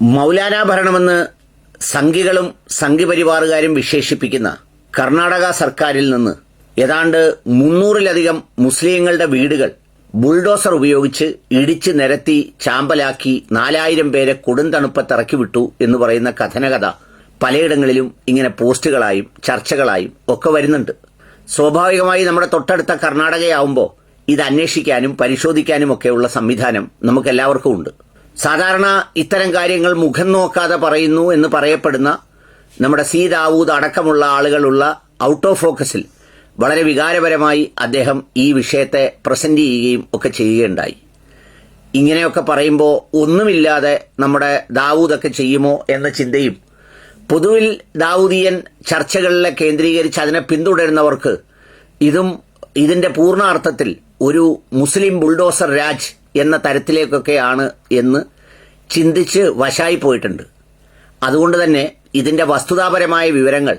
മൗലാന ഭരണമെന്ന് സംഘികളും സംഘിപരിവാറുകാരും വിശേഷിപ്പിക്കുന്ന കർണാടക സർക്കാരിൽ നിന്ന് ഏതാണ്ട് മുന്നൂറിലധികം മുസ്ലിങ്ങളുടെ വീടുകൾ ബുൾഡോസർ ഉപയോഗിച്ച് ഇടിച്ച് നിരത്തി ചാമ്പലാക്കി നാലായിരം പേരെ കൊടുന്തണുപ്പത്തിറക്കി വിട്ടു എന്ന് പറയുന്ന കഥനകഥ പലയിടങ്ങളിലും ഇങ്ങനെ പോസ്റ്റുകളായും ചർച്ചകളായും ഒക്കെ വരുന്നുണ്ട്. സ്വാഭാവികമായി നമ്മുടെ തൊട്ടടുത്ത കർണാടകയാവുമ്പോൾ ഇത് അന്വേഷിക്കാനും പരിശോധിക്കാനും ഒക്കെയുള്ള സംവിധാനം നമുക്കെല്ലാവർക്കും ഉണ്ട്. സാധാരണ ഇത്തരം കാര്യങ്ങൾ മുഖം നോക്കാതെ പറയുന്നു എന്ന് പറയപ്പെടുന്ന നമ്മുടെ സി ദാവൂദ് അടക്കമുള്ള ആളുകളുള്ള ഔട്ട് ഓഫ് ഫോക്കസിൽ വളരെ വികാരപരമായി അദ്ദേഹം ഈ വിഷയത്തെ പ്രസന്റ് ചെയ്യുകയും ഒക്കെ ചെയ്യുകയുണ്ടായി. ഇങ്ങനെയൊക്കെ പറയുമ്പോൾ ഒന്നുമില്ലാതെ നമ്മുടെ ദാവൂദൊക്കെ ചെയ്യുമോ എന്ന ചിന്തയും പൊതുവിൽ ദാവൂദിയൻ ചർച്ചകളിലെ കേന്ദ്രീകരിച്ച് അതിനെ പിന്തുടരുന്നവർക്ക് ഇതും ഇതിന്റെ പൂർണ അർത്ഥത്തിൽ ഒരു മുസ്ലിം ബുൾഡോസർ രാജ് എന്ന തരത്തിലേക്കൊക്കെയാണ് എന്ന് ചിന്തിച്ച് വശായി പോയിട്ടുണ്ട്. അതുകൊണ്ട് തന്നെ ഇതിന്റെ വസ്തുതാപരമായ വിവരങ്ങൾ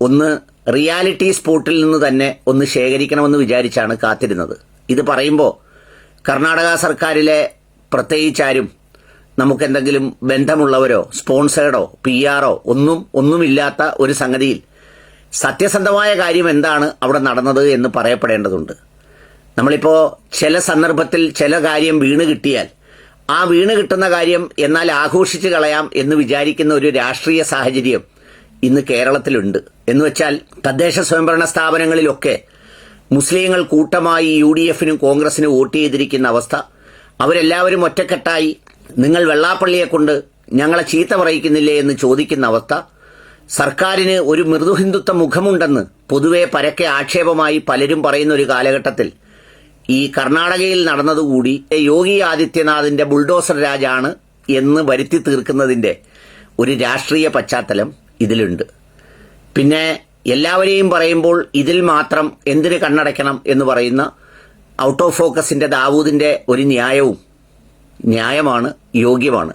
ഒന്ന് റിയാലിറ്റി സ്പോട്ടിൽ നിന്ന് തന്നെ ഒന്ന് ശേഖരിക്കണമെന്ന് വിചാരിച്ചാണ് കാത്തിരുന്നത്. ഇത് പറയുമ്പോൾ കർണാടക സർക്കാരിലെ പ്രത്യേകിച്ചാരും നമുക്കെന്തെങ്കിലും ബന്ധമുള്ളവരോ സ്പോൺസേഡോ പി ആറോ ഒന്നും ഒന്നുമില്ലാത്ത ഒരു സംഗതിയിൽ സത്യസന്ധമായ കാര്യം എന്താണ് അവിടെ നടന്നത് എന്ന് പറയപ്പെടേണ്ടതുണ്ട്. നമ്മളിപ്പോ ചില സന്ദർഭത്തിൽ ചില കാര്യം വീണ് കിട്ടിയാൽ ആ വീണ് കിട്ടുന്ന കാര്യം എന്നാൽ ആഘോഷിച്ച് കളയാം എന്ന് വിചാരിക്കുന്ന ഒരു രാഷ്ട്രീയ സാഹചര്യം ഇന്ന് കേരളത്തിലുണ്ട്. എന്ന് വെച്ചാൽ തദ്ദേശ സ്വയംഭരണ സ്ഥാപനങ്ങളിലൊക്കെ മുസ്ലിങ്ങൾ കൂട്ടമായി യു ഡി എഫിനും കോൺഗ്രസിനും വോട്ട് ചെയ്തിരിക്കുന്ന അവസ്ഥ. അവരെല്ലാവരും ഒറ്റക്കെട്ടായി നിങ്ങൾ വെള്ളാപ്പള്ളിയെ കൊണ്ട് ഞങ്ങളെ ചീത്ത പറയിക്കുന്നില്ലേ? എന്ന് ചോദിക്കുന്ന അവസ്ഥ. സർക്കാരിന് ഒരു മൃദുഹിന്ദുത്വ മുഖമുണ്ടെന്ന് പൊതുവെ പരക്കെ ആക്ഷേപമായി പലരും പറയുന്ന ഒരു കാലഘട്ടത്തിൽ ഈ കർണാടകയിൽ നടന്നതുകൂടി യോഗി ആദിത്യനാഥിന്റെ ബുൾഡോസർ രാജാണ് എന്ന് വരുത്തി തീർക്കുന്നതിന്റെ ഒരു രാഷ്ട്രീയ പശ്ചാത്തലം ഇതിലുണ്ട്. പിന്നെ എല്ലാവരെയും പറയുമ്പോൾ ഇതിൽ മാത്രം എന്തിന് കണ്ണടയ്ക്കണം എന്ന് പറയുന്ന ഔട്ട് ഓഫ് ഫോക്കസിന്റെ ദാവൂദിന്റെ ഒരു ന്യായവും ന്യായമാണ് യോഗ്യമാണ്.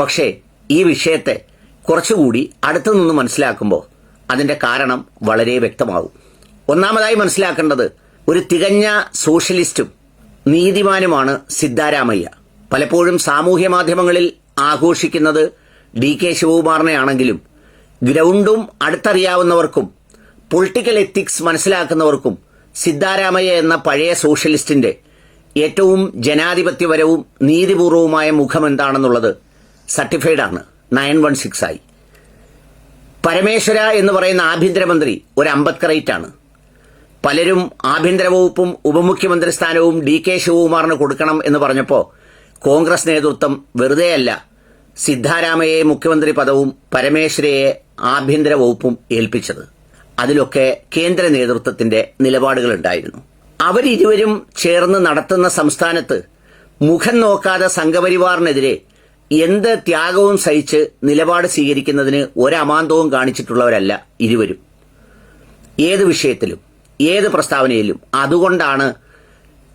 പക്ഷേ ഈ വിഷയത്തെ കുറച്ചുകൂടി അടുത്തു നിന്ന് മനസ്സിലാക്കുമ്പോൾ അതിന്റെ കാരണം വളരെ വ്യക്തമാകും. ഒന്നാമതായി മനസ്സിലാക്കേണ്ടത് ഒരു തികഞ്ഞ സോഷ്യലിസ്റ്റും നീതിമാനുമാണ് സിദ്ധാരാമയ്യ. പലപ്പോഴും സാമൂഹ്യ മാധ്യമങ്ങളിൽ ആഘോഷിക്കുന്നത് ഡി കെ ശിവകുമാറിനെയാണെങ്കിലും ഗ്രൗണ്ടും അടുത്തറിയാവുന്നവർക്കും പൊളിറ്റിക്കൽ എത്തിക്സ് മനസ്സിലാക്കുന്നവർക്കും സിദ്ധാരാമയ്യ എന്ന പഴയ സോഷ്യലിസ്റ്റിന്റെ ഏറ്റവും ജനാധിപത്യപരവും നീതിപൂർവവുമായ മുഖം എന്താണെന്നുള്ളത് സർട്ടിഫൈഡ് ആണ് നയൻ വൺ സിക്സ് ആയി. പരമേശ്വര എന്ന് പറയുന്ന ആഭ്യന്തരമന്ത്രി ഒരു അംബേദ്കറേറ്റ് ആണ് പലരും ആഭ്യന്തര വകുപ്പും ഉപമുഖ്യമന്ത്രി സ്ഥാനവും ഡി കെ ശിവകുമാറിന് കൊടുക്കണം എന്ന് പറഞ്ഞപ്പോൾ കോൺഗ്രസ് നേതൃത്വം വെറുതെയല്ല സിദ്ധാരാമയെ മുഖ്യമന്ത്രി പദവും പരമേശ്വരയെ ആഭ്യന്തര വകുപ്പും ഏൽപ്പിച്ചത്. അതിലൊക്കെ കേന്ദ്ര നേതൃത്വത്തിന്റെ നിലപാടുകളുണ്ടായിരുന്നു. അവരിരുവരും ചേർന്ന് നടത്തുന്ന സംസ്ഥാനത്ത് മുഖം നോക്കാതെ സംഘപരിവാറിനെതിരെ എന്ത് ത്യാഗവും സഹിച്ച് നിലപാട് സ്വീകരിക്കുന്നതിന് ഒരമാന്തവും കാണിച്ചിട്ടുള്ളവരല്ല ഇരുവരും. ഏത് വിഷയത്തിലും ഏത് പ്രസ്താവനയിലും. അതുകൊണ്ടാണ്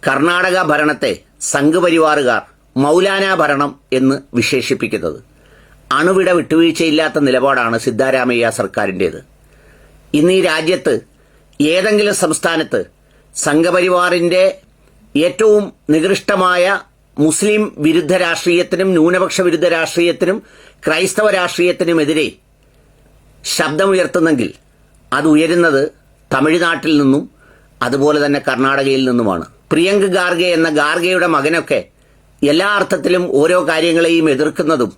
കർണാടക ഭരണത്തെ സംഘപരിവാറുകാർ മൗലാന ഭരണം എന്ന് വിശേഷിപ്പിക്കുന്നത്. അണുവിട വിട്ടുവീഴ്ചയില്ലാത്ത നിലപാടാണ് സിദ്ധാരാമയ്യ സർക്കാരിന്റേത് ഇന്ന് ഈ രാജ്യത്ത് ഏതെങ്കിലും സംസ്ഥാനത്ത് സംഘപരിവാറിന്റെ ഏറ്റവും നികൃഷ്ടമായ മുസ്ലിം വിരുദ്ധ രാഷ്ട്രീയത്തിനും ന്യൂനപക്ഷ വിരുദ്ധ രാഷ്ട്രീയത്തിനും ക്രൈസ്തവ രാഷ്ട്രീയത്തിനുമെതിരെ ശബ്ദമുയർത്തുന്നെങ്കിൽ അത് ഉയരുന്നത് തമിഴ്നാട്ടിൽ നിന്നും അതുപോലെ തന്നെ കർണാടകയിൽ നിന്നുമാണ്. പ്രിയങ്ക് ഗാർഗെ എന്ന ഗാർഗയുടെ മകനൊക്കെ എല്ലാ അർത്ഥത്തിലും ഓരോ കാര്യങ്ങളെയും എതിർക്കുന്നതും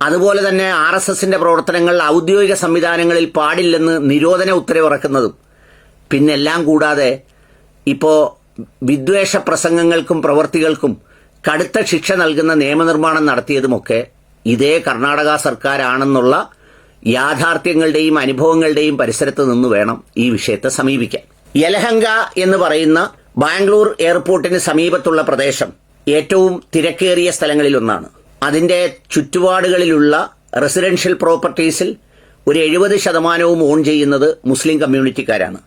അതുപോലെ തന്നെ ആർ എസ് എസിന്റെ പ്രവർത്തനങ്ങൾ ഔദ്യോഗിക സംവിധാനങ്ങളിൽ പാടില്ലെന്ന് നിരോധന ഉത്തരവിറക്കുന്നതും പിന്നെല്ലാം കൂടാതെ ഇപ്പോ വിദ്വേഷ പ്രസംഗങ്ങൾക്കും പ്രവൃത്തികൾക്കും കടുത്ത ശിക്ഷ നൽകുന്ന നിയമനിർമ്മാണം നടത്തിയതുമൊക്കെ ഇതേ കർണാടക സർക്കാരാണെന്നുള്ള യാഥാർത്ഥ്യങ്ങളുടെയും അനുഭവങ്ങളുടെയും പരിസരത്ത് നിന്ന് വേണം ഈ വിഷയത്തെ സമീപിക്കാൻ. യലഹങ്ക എന്ന് പറയുന്ന ബാംഗ്ലൂർ എയർപോർട്ടിന് സമീപത്തുള്ള പ്രദേശം ഏറ്റവും തിരക്കേറിയ സ്ഥലങ്ങളിലൊന്നാണ് അതിന്റെ ചുറ്റുപാടുകളിലുള്ള റെസിഡൻഷ്യൽ പ്രോപ്പർട്ടീസിൽ ഒരു എഴുപത് ശതമാനവും ഓൺ ചെയ്യുന്നത് മുസ്ലിം കമ്മ്യൂണിറ്റിക്കാരാണ്.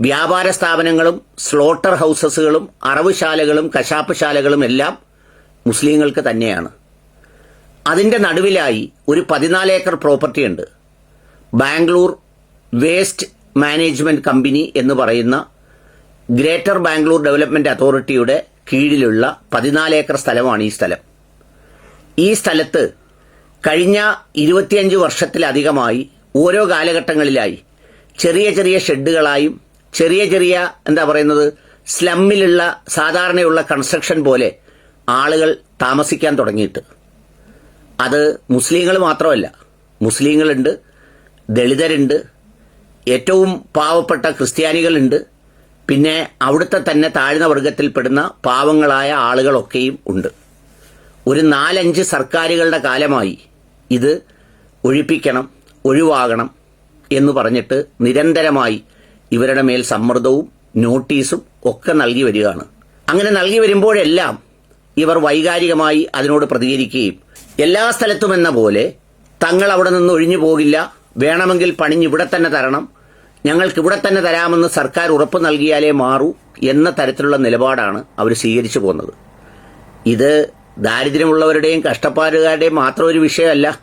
വ്യാപാര സ്ഥാപനങ്ങളും സ്ലോട്ടർ ഹൗസസുകളും അറവുശാലകളും കശാപ്പ് ശാലകളും എല്ലാം മുസ്ലിങ്ങൾക്ക് തന്നെയാണ്. അതിന്റെ നടുവിലായി ഒരു പതിനാല് ഏക്കർ പ്രോപ്പർട്ടി ഉണ്ട്. ബാംഗ്ലൂർ വേസ്റ്റ് മാനേജ്മെന്റ് കമ്പനി എന്ന് പറയുന്ന ഗ്രേറ്റർ ബാംഗ്ലൂർ ഡെവലപ്മെന്റ് അതോറിറ്റിയുടെ കീഴിലുള്ള പതിനാല് ഏക്കർ സ്ഥലമാണ് ഈ സ്ഥലം. ഈ സ്ഥലത്ത് കഴിഞ്ഞ ഇരുപത്തിയഞ്ച് വർഷത്തിലധികമായി ഓരോ കാലഘട്ടങ്ങളിലായി ചെറിയ ചെറിയ ഷെഡുകളായും ചെറിയ ചെറിയ എന്താ പറയുന്നത് സ്ലമ്മിലുള്ള സാധാരണയുള്ള കൺസ്ട്രക്ഷൻ പോലെ ആളുകൾ താമസിക്കാൻ തുടങ്ങിയിട്ട്. അത് മുസ്ലിങ്ങൾ മാത്രമല്ല. മുസ്ലിങ്ങളുണ്ട് ദളിതരുണ്ട് ഏറ്റവും പാവപ്പെട്ട ക്രിസ്ത്യാനികളുണ്ട്. പിന്നെ അവിടുത്തെ തന്നെ താഴ്ന്ന വർഗത്തിൽപ്പെടുന്ന പാവങ്ങളായ ആളുകളൊക്കെയും ഉണ്ട്. ഒരു നാലഞ്ച് സർക്കാരുകളുടെ കാലമായി ഇത് ഒഴിപ്പിക്കണം ഒഴിവാകണം എന്ന് പറഞ്ഞിട്ട് നിരന്തരമായി ഇവരുടെ മേൽ സമ്മർദ്ദവും നോട്ടീസും ഒക്കെ നൽകി വരികയാണ്. അങ്ങനെ നൽകി വരുമ്പോഴെല്ലാം ഇവർ വൈകാരികമായി അതിനോട് പ്രതികരിക്കുകയും എല്ലാ സ്ഥലത്തും എന്ന പോലെ തങ്ങൾ അവിടെ നിന്ന് ഒഴിഞ്ഞു പോകില്ല. വേണമെങ്കിൽ പണിഞ്ഞ് ഇവിടെ തന്നെ തരണം. ഞങ്ങൾക്ക് ഇവിടെ തന്നെ തരാമെന്ന് സർക്കാർ ഉറപ്പ് നൽകിയാലേ മാറൂ എന്ന തരത്തിലുള്ള നിലപാടാണ് അവർ സ്വീകരിച്ചു പോകുന്നത്. ഇത് ദാരിദ്ര്യമുള്ളവരുടെയും കഷ്ടപ്പാടുകാരുടെയും മാത്രം ഒരു വിഷയമല്ല.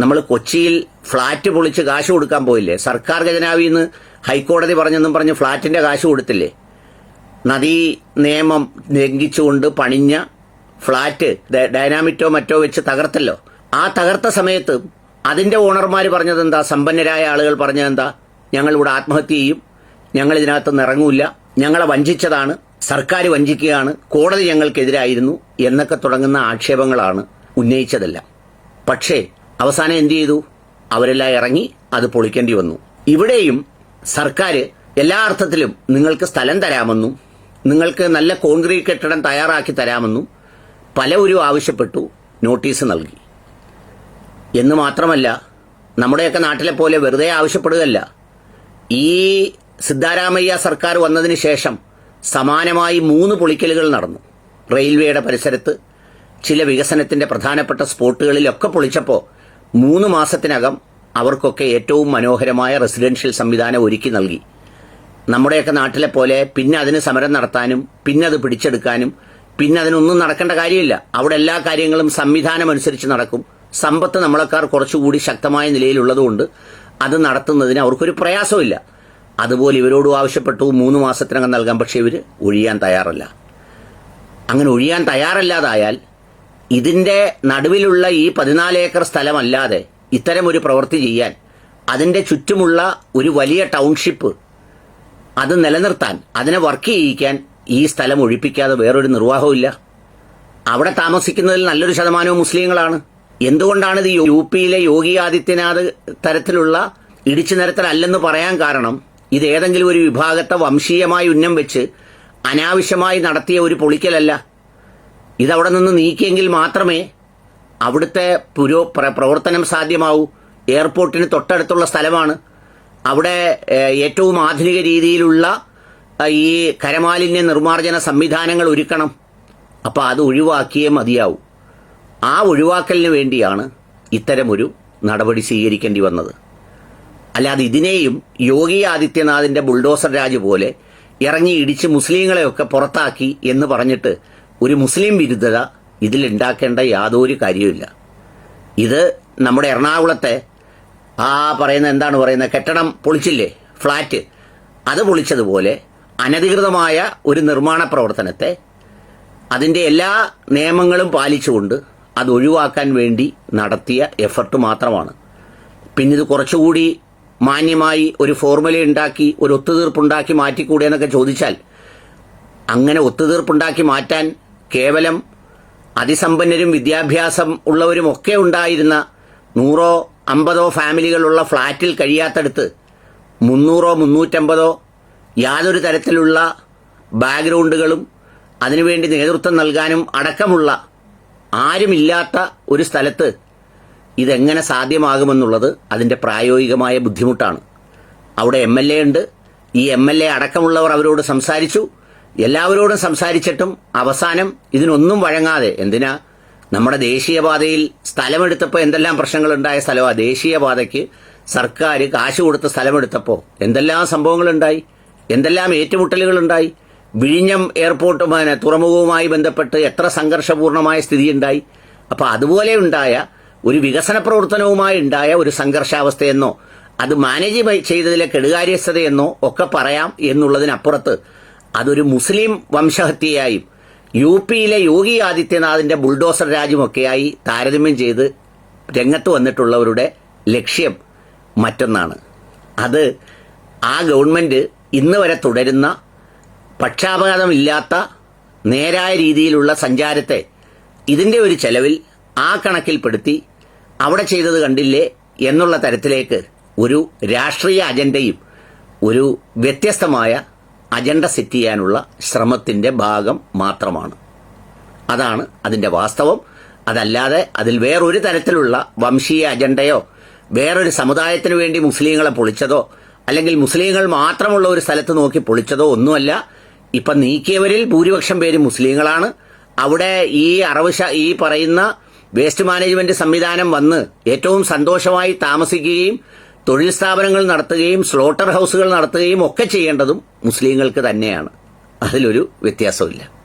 നമ്മൾ കൊച്ചിയിൽ ഫ്ളാറ്റ് പൊളിച്ച് കാശ് കൊടുക്കാൻ പോയില്ലേ? സർക്കാർ ഖജനാവിൽ നിന്ന് ഹൈക്കോടതി പറഞ്ഞെന്നും പറഞ്ഞ് ഫ്ളാറ്റിന്റെ കാശ് കൊടുത്തില്ലേ? നദീ നിയമം ലംഘിച്ചുകൊണ്ട് പണിഞ്ഞ ഫ്ളാറ്റ് ഡൈനാമിറ്റോ മറ്റോ വെച്ച് തകർത്തല്ലോ. ആ തകർത്ത സമയത്ത് അതിന്റെ ഓണർമാർ പറഞ്ഞത് എന്താ സമ്പന്നരായ ആളുകൾ പറഞ്ഞത് എന്താ ഞങ്ങൾ ഇവിടെ ആത്മഹത്യ ചെയ്യും. ഞങ്ങൾ ഇതിനകത്ത് ഇറങ്ങൂല്ല. ഇറങ്ങൂല ഞങ്ങളെ വഞ്ചിച്ചതാണ്. സർക്കാർ വഞ്ചിക്കുകയാണ്. കോടതി ഞങ്ങൾക്കെതിരായിരുന്നു എന്നൊക്കെ തുടങ്ങുന്ന ആക്ഷേപങ്ങളാണ് ഉന്നയിച്ചതല്ല. പക്ഷേ അവസാനം എന്ത് ചെയ്തു? അവരെല്ലാം ഇറങ്ങി അത് പൊളിക്കേണ്ടി വന്നു. ഇവിടെയും സർക്കാർ എല്ലാ അർത്ഥത്തിലും നിങ്ങൾക്ക് സ്ഥലം തരാമെന്നും നിങ്ങൾക്ക് നല്ല കോൺക്രീറ്റ് കെട്ടിടം തയ്യാറാക്കി തരാമെന്നും പലവരും ആവശ്യപ്പെട്ടു നോട്ടീസ് നൽകി. എന്ന് മാത്രമല്ല നമ്മുടെയൊക്കെ നാട്ടിലെ പോലെ വെറുതെ ആവശ്യപ്പെടുകയല്ല. ഈ സിദ്ധാരാമയ്യ സർക്കാർ വന്നതിന് ശേഷം സമാനമായി മൂന്ന് പൊളിക്കലുകൾ നടന്നു. റെയിൽവേയുടെ പരിസരത്ത് ചില വികസനത്തിന്റെ പ്രധാനപ്പെട്ട സ്പോട്ടുകളിലൊക്കെ പൊളിച്ചപ്പോൾ മൂന്ന് മാസത്തിനകം അവർക്കൊക്കെ ഏറ്റവും മനോഹരമായ റെസിഡൻഷ്യൽ സംവിധാനം ഒരുക്കി നൽകി. നമ്മുടെയൊക്കെ നാട്ടിലെ പോലെ പിന്നെ അതിന് സമരം നടത്താനും പിന്നെ അത് പിടിച്ചെടുക്കാനും പിന്നെ അതിനൊന്നും നടക്കേണ്ട കാര്യമില്ല. അവിടെ എല്ലാ കാര്യങ്ങളും സംവിധാനം അനുസരിച്ച് നടക്കും. സമ്പത്ത് നമ്മളെക്കാർ കുറച്ചുകൂടി ശക്തമായ നിലയിലുള്ളതുകൊണ്ട് അത് നടത്തുന്നതിന് അവർക്കൊരു പ്രയാസമില്ല അതുപോലെ ഇവരോടും ആവശ്യപ്പെട്ടു മൂന്ന് മാസത്തിനകം നൽകാൻ പക്ഷേ ഇവർ ഒഴിയാൻ തയ്യാറല്ല. അങ്ങനെ ഒഴിയാൻ തയ്യാറല്ലാതായാൽ ഇതിന്റെ നടുവിലുള്ള ഈ പതിനാല് ഏക്കർ സ്ഥലമല്ലാതെ ഇത്തരം ഒരു പ്രവൃത്തി ചെയ്യാൻ അതിന്റെ ചുറ്റുമുള്ള ഒരു വലിയ ടൗൺഷിപ്പ് അത് നിലനിർത്താൻ അതിനെ വർക്ക് ചെയ്യിക്കാൻ ഈ സ്ഥലം ഒഴിപ്പിക്കാതെ വേറൊരു നിർവാഹമില്ല അവിടെ താമസിക്കുന്നതിൽ നല്ലൊരു ശതമാനവും മുസ്ലിങ്ങളാണ്. എന്തുകൊണ്ടാണ് ഇത് യു പിയിലെ യോഗി ആദിത്യനാഥ് തരത്തിലുള്ള ഇടിച്ചു നിരത്തലല്ലെന്ന് പറയാൻ കാരണം ഇത് ഏതെങ്കിലും ഒരു വിഭാഗത്തെ വംശീയമായി ഉന്നം വെച്ച് അനാവശ്യമായി നടത്തിയ ഒരു പൊളിക്കലല്ല. ഇതവിടെ നിന്ന് നീക്കിയെങ്കിൽ മാത്രമേ അവിടുത്തെ പുരോ പ്രവർത്തനം സാധ്യമാവൂ. എയർപോർട്ടിന് തൊട്ടടുത്തുള്ള സ്ഥലമാണ്. അവിടെ ഏറ്റവും ആധുനിക രീതിയിലുള്ള ഈ കരമാലിന്യ നിർമ്മാർജന സംവിധാനങ്ങൾ ഒരുക്കണം. അപ്പോൾ അത് ഒഴിവാക്കിയേ മതിയാവും. ആ ഒഴിവാക്കലിന് വേണ്ടിയാണ് ഇത്തരമൊരു നടപടി സ്വീകരിക്കേണ്ടി വന്നത്. അല്ലാതെ ഇതിനെയും യോഗി ആദിത്യനാഥിന്റെ ബുൾഡോസർ രാജ് പോലെ ഇറങ്ങി ഇടിച്ച് മുസ്ലിങ്ങളെയൊക്കെ പുറത്താക്കി എന്ന് പറഞ്ഞിട്ട് ഒരു മുസ്ലിം വിരുദ്ധത ഇതിലുണ്ടാക്കേണ്ട യാതൊരു കാര്യവുമില്ല. ഇത് നമ്മുടെ എറണാകുളത്തെ ആ പറയുന്ന എന്താണ് പറയുന്നത്? കെട്ടിടം പൊളിച്ചില്ലേ? ഫ്ലാറ്റ്. അത് പൊളിച്ചതുപോലെ അനധികൃതമായ ഒരു നിർമ്മാണ പ്രവർത്തനത്തെ അതിന്റെ എല്ലാ നിയമങ്ങളും പാലിച്ചുകൊണ്ട് അത് ഒഴിവാക്കാൻ വേണ്ടി നടത്തിയ എഫർട്ട് മാത്രമാണ്. പിന്നെ ഇത് കുറച്ചുകൂടി മാന്യമായി ഒരു ഫോർമുല ഉണ്ടാക്കി ഒരു ഒത്തുതീർപ്പുണ്ടാക്കി മാറ്റിക്കൂടെ എന്നൊക്കെ ചോദിച്ചാൽ അങ്ങനെ ഒത്തുതീർപ്പുണ്ടാക്കി മാറ്റാൻ കേവലം അതിസമ്പന്നരും വിദ്യാഭ്യാസം ഉള്ളവരും ഒക്കെ ഉണ്ടായിരുന്ന നൂറോ അമ്പതോ ഫാമിലികളുള്ള ഫ്ളാറ്റിൽ കഴിയാത്തടുത്ത് മുന്നൂറോ മുന്നൂറ്റമ്പതോ യാതൊരു തരത്തിലുള്ള ബാക്ക്ഗ്രൗണ്ടുകളും അതിനുവേണ്ടി നേതൃത്വം നൽകാനും അടക്കമുള്ള ആരുമില്ലാത്ത ഒരു സ്ഥലത്ത് ഇതെങ്ങനെ സാധ്യമാകുമെന്നുള്ളത് അതിന്റെ പ്രായോഗികമായ ബുദ്ധിമുട്ടാണ്. അവിടെ എം എൽ എ ഉണ്ട്. ഈ എം എൽ എ അടക്കമുള്ളവർ അവരോട് സംസാരിച്ചു. എല്ലാവരോടും സംസാരിച്ചിട്ടും അവസാനം ഇതിനൊന്നും വഴങ്ങാതെ എന്തിനാ? നമ്മുടെ ദേശീയപാതയിൽ സ്ഥലമെടുത്തപ്പോൾ എന്തെല്ലാം പ്രശ്നങ്ങൾ ഉണ്ടായ സ്ഥലമാണ് ദേശീയപാതയ്ക്ക് സർക്കാർ കാശ് കൊടുത്ത് സ്ഥലമെടുത്തപ്പോൾ എന്തെല്ലാം സംഭവങ്ങളുണ്ടായി? എന്തെല്ലാം ഏറ്റുമുട്ടലുകളുണ്ടായി? വിഴിഞ്ഞം എയർപോർട്ട് തുറമുഖവുമായി ബന്ധപ്പെട്ട് എത്ര സംഘർഷപൂർണമായ സ്ഥിതിയുണ്ടായി? അപ്പൊ അതുപോലെ ഉണ്ടായ ഒരു വികസന പ്രവർത്തനവുമായി ഉണ്ടായ ഒരു സംഘർഷാവസ്ഥയെന്നോ അത് മാനേജ് ചെയ്തതിലെ കെടുകാര്യസ്ഥതയെന്നോ ഒക്കെ പറയാം എന്നുള്ളതിനപ്പുറത്ത് അതൊരു മുസ്ലിം വംശഹത്യയായും യു പിയിലെ യോഗി ആദിത്യനാഥിന്റെ ബുൾഡോസർ രാജ്യമൊക്കെയായി താരതമ്യം ചെയ്ത് രംഗത്ത് വന്നിട്ടുള്ളവരുടെ ലക്ഷ്യം മറ്റൊന്നാണ്. അത് ആ ഗവൺമെന്റ് ഇന്ന് വരെ തുടരുന്ന പക്ഷാപാതമില്ലാത്ത നേരായ രീതിയിലുള്ള സഞ്ചാരത്തെ ഇതിന്റെ ഒരു ചെലവിൽ ആ കണക്കിൽപ്പെടുത്തി അവിടെ ചെയ്തത് കണ്ടില്ലേ എന്നുള്ള തരത്തിലേക്ക് ഒരു രാഷ്ട്രീയ അജണ്ടയും ഒരു വ്യത്യസ്തമായ അജണ്ട സെറ്റ് ചെയ്യാനുള്ള ശ്രമത്തിന്റെ ഭാഗം മാത്രമാണ്. അതാണ് അതിന്റെ വാസ്തവം. അതല്ലാതെ അതിൽ വേറൊരു തരത്തിലുള്ള വംശീയ അജണ്ടയോ വേറൊരു സമുദായത്തിന് വേണ്ടി മുസ്ലിങ്ങളെ പൊളിച്ചതോ അല്ലെങ്കിൽ മുസ്ലിങ്ങൾ മാത്രമുള്ള ഒരു സ്ഥലത്ത് നോക്കി പൊളിച്ചതോ ഒന്നുമല്ല. ഇപ്പൊ നീക്കിയവരിൽ ഭൂരിപക്ഷം പേര് മുസ്ലിങ്ങളാണ്. അവിടെ ഈ അറവ് ഈ പറയുന്ന വേസ്റ്റ് മാനേജ്മെന്റ് സംവിധാനം വന്ന് ഏറ്റവും സന്തോഷമായി താമസിക്കുകയും തൊഴിൽ സ്ഥാപനങ്ങൾ നടത്തുകയും സ്ലോട്ടർ ഹൗസുകൾ നടത്തുകയും ഒക്കെ ചെയ്യേണ്ടതും മുസ്ലിങ്ങൾക്ക് തന്നെയാണ്. അതിലൊരു വ്യത്യാസമില്ല